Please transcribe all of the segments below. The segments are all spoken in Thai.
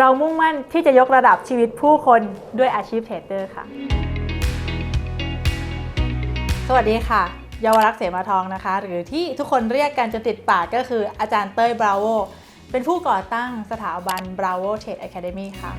เรามุ่งมั่นที่จะยกระดับชีวิตผู้คนด้วยอาชีพเทรดเดอร์ค่ะ สวัสดีค่ะ เยาวรักษ์เสมาทองนะคะ หรือที่ทุกคนเรียกกันจนติดปากก็คืออาจารย์เต้ยบราโว เป็นผู้ก่อตั้งสถาบัน Bravo Trade Academy ค่ะ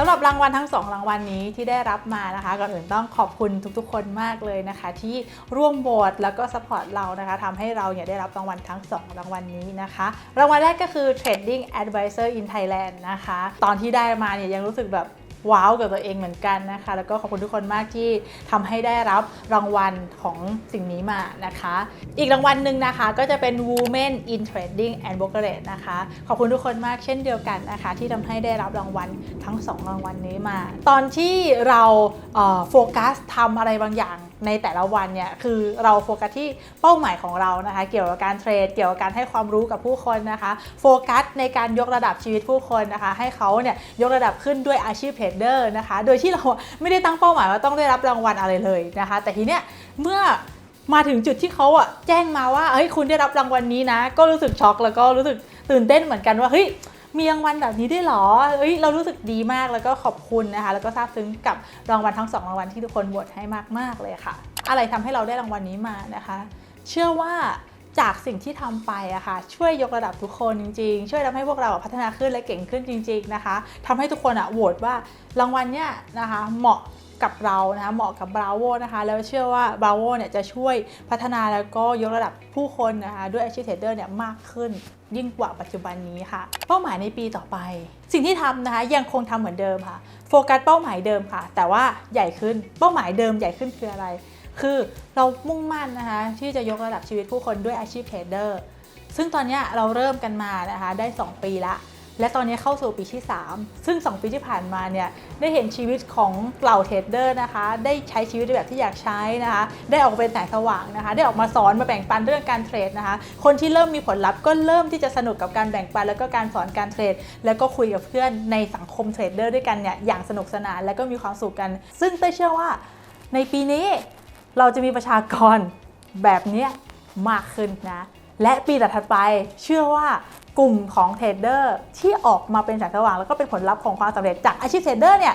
สำหรับรางวัลทั้ง 2 รางวัลนี้ที่ได้รับมานะคะก่อนอื่นต้องขอบคุณทุกๆ คนมากเลยนะคะ ที่ร่วมโหวตแล้วก็สปอร์ตเรานะคะทำให้เราเนี่ยได้รับรางวัลทั้ง 2 รางวัลนี้นะคะ รางวัลแรกก็คือ Trading Advisor in Thailand นะคะ ตอนที่ได้มาเนี่ยยังรู้สึกแบบ ว้าวกับตัวเองเหมือนกันนะคะ แล้วก็ขอบคุณทุกคนมากที่ทำให้ได้รับรางวัลของสิ่งนี้มานะคะ อีกรางวัลหนึ่งนะคะก็จะเป็น Women in Trading and Brokerage นะคะ ขอบคุณทุกคนมากเช่นเดียวกันนะคะ ที่ทำให้ได้รับรางวัลทั้ง 2 รางวัลนี้มา ตอนที่เราโฟกัสทำอะไรบางอย่างในแต่ละวันเนี่ยคือเราโฟกัสที่เป้าหมายของเรานะคะ เกี่ยวกับการเทรด เกี่ยวกับการให้ความรู้กับผู้คนนะคะ โฟกัสในการยกระดับชีวิตผู้คนนะคะ ให้เขาเนี่ยยกระดับขึ้นด้วยอาชีพเทรดเดอร์นะคะ โดยที่เราไม่ได้ตั้งเป้าหมายว่าต้องได้รับรางวัลอะไรเลยนะคะ แต่ทีเนี้ยเมื่อมาถึงจุดที่เขาอะแจ้งมาว่าเฮ้ยคุณได้รับรางวัลนี้นะ ก็รู้สึกช็อกแล้วก็รู้สึกตื่นเต้นเหมือนกันว่าเฮ้ยมีรางวัลแบบนี้ได้วยเหรอเฮ้ย เรารู้สึกดีมากแล้วก็ขอบคุณนะคะ แล้วก็ซาบซึ้งกับรางวัลทั้งสองรางวัลที่ทุกคนโหวตให้มากๆเลยค่ะ อะไรทำให้เราได้รางวัลนี้มานะคะ เชื่อว่า จากสิ่งที่ทำไปอะค่ะช่วยยกระดับทุกคนจริง ๆ ช่วยทำให้พวกเราพัฒนาขึ้นและเก่งขึ้นจริง ๆนะคะทำให้ทุกคนอะโหวตว่ารางวัลเนี้ยนะคะเหมาะกับเรานะคะเหมาะกับบราโวนะคะแล้วเชื่อว่าบราโวเนี่ยจะช่วยพัฒนาแล้วก็ยกระดับผู้คนนะคะด้วยอาชีพเทรดเดอร์เนี่ยมากขึ้นยิ่งกว่าปัจจุบันนี้ค่ะ เป้าหมายในปีต่อไป สิ่งที่ทำนะคะยังคงทำเหมือนเดิมค่ะ โฟกัสเป้าหมายเดิมค่ะ แต่ว่าใหญ่ขึ้นเป้าหมายเดิมใหญ่ขึ้นคืออะไร คือเรามุ่งมั่นนะคะที่จะยกระดับชีวิตผู้คนด้วยอาชีพเทรดเดอร์ซึ่งตอนนี้เราเริ่มกันมานะคะได้ 2 ปีละและตอนนี้เข้าสู่ปีที่ 3 ซึ่ง 2 ปีที่ผ่านมาเนี่ยได้เห็นชีวิตของเหล่าเทรดเดอร์นะคะ ได้ใช้ชีวิตในแบบที่อยากใช้นะคะ ได้ออกเป็นแสงสว่างนะคะ ได้ออกมาสอนมาแบ่งปันเรื่องการเทรดนะคะ คนที่เริ่มมีผลลัพธ์ก็เริ่มที่จะสนุกกับการแบ่งปัน แล้วก็การสอนการเทรด แล้วก็คุยกับเพื่อนในสังคมเทรดเดอร์ด้วยกันเนี่ยอย่างสนุกสนาน และก็มีความสุขกัน ซึ่งเต้เชื่อว่าในปีนี้ เราจะมีประชากรแบบนี้มากขึ้นนะ และปีถัดๆไปเชื่อว่ากลุ่มของเทรดเดอร์ที่ออกมาเป็นแสงสว่าง แล้วก็เป็นผลลัพธ์ของความสำเร็จจากอาชีพเทรดเดอร์เนี่ย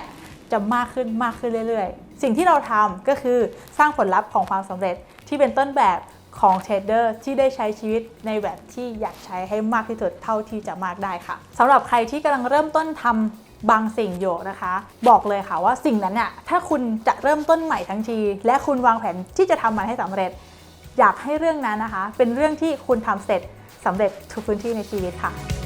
จะมากขึ้นมากขึ้นเรื่อยๆ สิ่งที่เราทำก็คือสร้างผลลัพธ์ของความสำเร็จที่เป็นต้นแบบของเทรดเดอร์ที่ได้ใช้ชีวิตในแบบที่อยากใช้ให้มากที่สุดเท่าที่จะมากได้ค่ะสำหรับใครที่กำลังเริ่มต้นทำ บางสิ่งอยู่นะคะ บอกเลยค่ะว่าสิ่งนั้นเนี่ยถ้าคุณจะเริ่มต้นใหม่ทั้งที และคุณวางแผนที่จะทำมันให้สำเร็จ อยากให้เรื่องนั้นนะคะ เป็นเรื่องที่คุณทำเสร็จสำเร็จทุกพื้นที่ในชีวิตค่ะ